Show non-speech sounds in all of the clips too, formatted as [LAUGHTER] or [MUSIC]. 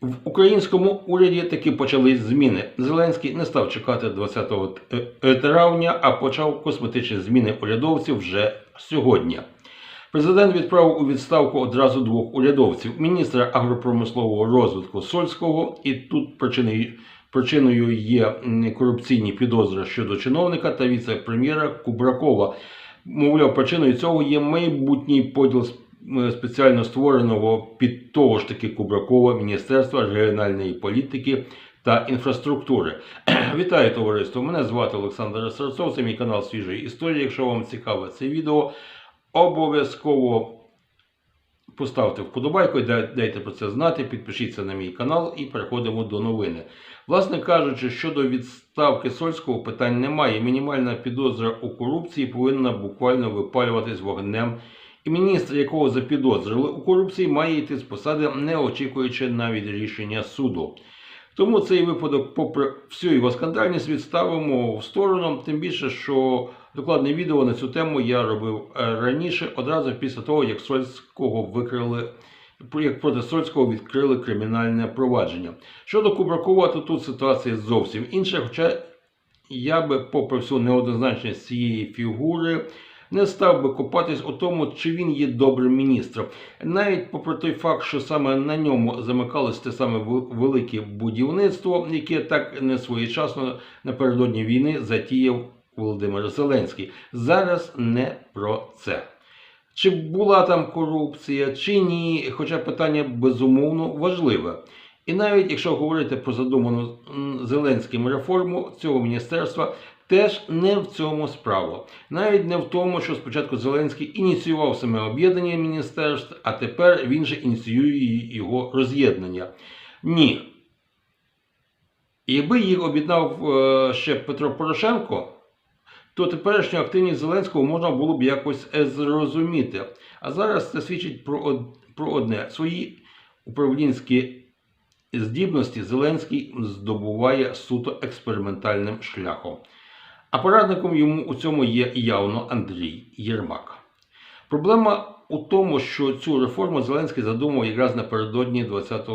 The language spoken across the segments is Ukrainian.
В українському уряді таки почались зміни. Зеленський не став чекати 20 травня, а почав косметичні зміни урядовців вже сьогодні. Президент відправив у відставку одразу двох урядовців: міністра агропромислового розвитку Сольського, і тут причиною, причиною є корупційні підозри щодо чиновника та віце-прем'єра Кубракова. Мовляв, причиною цього є майбутній поділ спеціально створеного під того ж таки Кубракова Міністерства регіональної політики та інфраструктури. [CLEARS THROAT] Вітаю товариство! Мене звати Олександр Сарцов, це мій канал Свіжої історії. Якщо вам цікаве це відео, обов'язково поставте вподобайку, дай- дайте про це знати, підпишіться на мій канал і переходимо до новини. Власне кажучи, щодо відставки Сольського питань немає. Мінімальна підозра у корупції повинна буквально випалюватись вогнем. І міністр, якого запідозрили у корупції, має йти з посади, не очікуючи навіть рішення суду. Тому цей випадок, попри всю його скандальність, відставимо в сторону. Тим більше, що докладне відео на цю тему я робив е, раніше, одразу після того, як Сольського викрили, як проти Сольського відкрили кримінальне провадження. Щодо Кубракова, то тут ситуація зовсім інша. Хоча я би, попри всю неоднозначність цієї фігури, не став би копатись у тому, чи він є добрим міністром. Навіть попри той факт, що саме на ньому замикалось те саме велике будівництво, яке так не своєчасно напередодні війни затіяв Володимир Зеленський. Зараз не про це. Чи була там корупція, чи ні, хоча питання безумовно важливе. І навіть якщо говорити про задуману Зеленським реформу цього міністерства, теж не в цьому справа. Навіть не в тому, що спочатку Зеленський ініціював саме об'єднання міністерств, а тепер він же ініціює його роз'єднання. Ні. Якби їх об'єднав е, ще Петро Порошенко, то теперішню активність Зеленського можна було б якось е, зрозуміти. А зараз це свідчить про, од- про одне: свої управлінські здібності Зеленський здобуває суто експериментальним шляхом. А порадником йому у цьому є явно Андрій Єрмак. Проблема у тому, що цю реформу Зеленський задумав якраз напередодні 20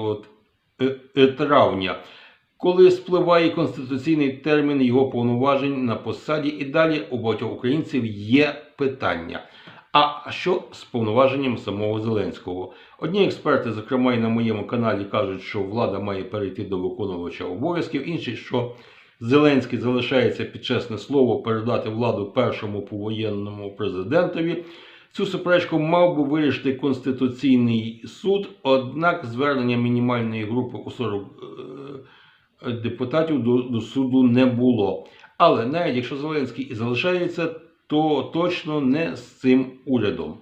е, травня, коли спливає конституційний термін його повноважень на посаді, і далі у багатьох українців є питання. А що з повноваженням самого Зеленського? Одні експерти, зокрема і на моєму каналі, кажуть, що влада має перейти до виконувача обов'язків, інші, що Зеленський залишається під чесне слово передати владу першому повоєнному президентові. Цю суперечку мав би вирішити Конституційний суд, однак звернення мінімальної групи у 40 е, депутатів до, до суду не було. Але навіть якщо Зеленський і залишається, то точно не з цим урядом.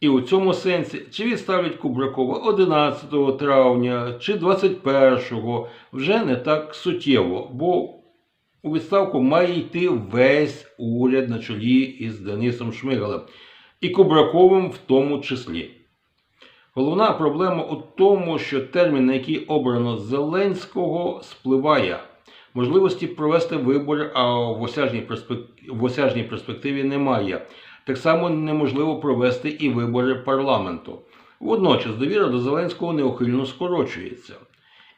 І у цьому сенсі, чи відставлять Кубракова 11 травня, чи 21-го, вже не так суттєво, бо у відставку має йти весь уряд на чолі із Денисом Шмигалем і Кубраковим в тому числі. Головна проблема у тому, що термін, на який обрано Зеленського, спливає. Можливості провести вибори, а в осяжній, перспективі, немає. Так само неможливо провести і вибори парламенту. Водночас довіра до Зеленського неухильно скорочується.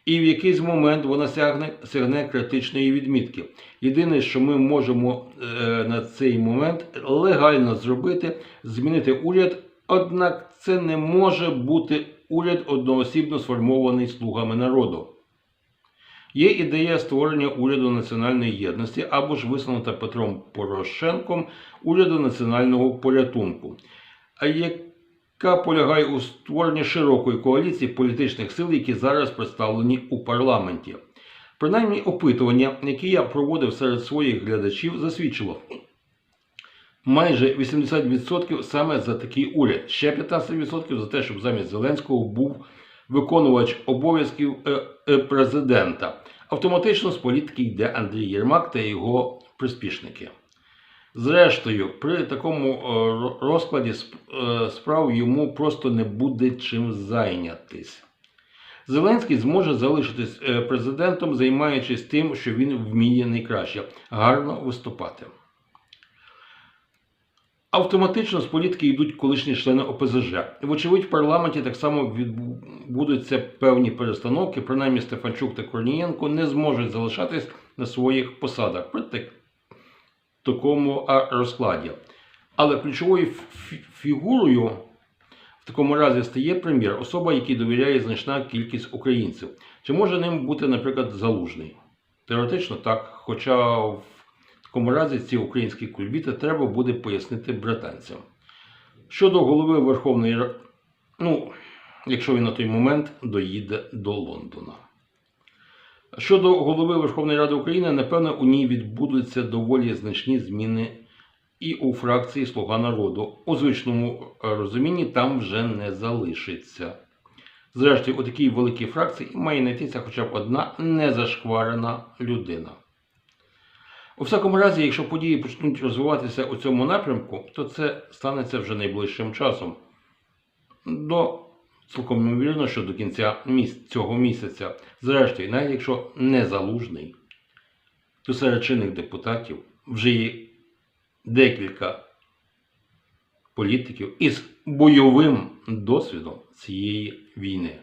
І в якийсь момент вона сягне, сягне критичної відмітки. Єдине, що ми можемо е, на цей момент легально зробити, змінити уряд, однак це не може бути уряд одноосібно сформований слугами народу. Є ідея створення уряду національної єдності або ж висунута Петром Порошенком уряду національного порятунку, яка полягає у створенні широкої коаліції політичних сил, які зараз представлені у парламенті. Принаймні, опитування, яке я проводив серед своїх глядачів, засвідчило. Майже 80% саме за такий уряд, ще 15% за те, щоб замість Зеленського був виконувач обов'язків е, е, президента. Автоматично з політики йде Андрій Єрмак та його приспішники. Зрештою, при такому е, розкладі е, справ йому просто не буде чим зайнятись. Зеленський зможе залишитись е, президентом, займаючись тим, що він вміє найкраще гарно виступати. Автоматично з політики йдуть колишні члени ОПЗЖ. Вочевидь, в парламенті так само відбудуться певні перестановки. Принаймні Стефанчук та Корнієнко не зможуть залишатись на своїх посадах при так- такому розкладі. Але ключовою фігурою в такому разі стає прем'єр, особа, якій довіряє значна кількість українців. Чи може ним бути, наприклад, залужний? Теоретично так, хоча в такому разі ці українські кульбіти треба буде пояснити британцям. Щодо голови Верховної Ради, ну, якщо він на той момент доїде до Лондона. Щодо голови Верховної Ради України, напевно, у ній відбудуться доволі значні зміни і у фракції Слуга народу. У звичному е, розумінні там вже не залишиться. Зрештою, у такій великій фракції має знайтися хоча б одна незашкварена людина. У всякому разі, якщо події почнуть розвиватися у цьому напрямку, то це станеться вже найближчим часом. До цілком ймовірно, що до кінця міс- цього місяця. Зрештою, навіть якщо не залужний, то серед чинних депутатів вже є декілька політиків із бойовим досвідом цієї війни.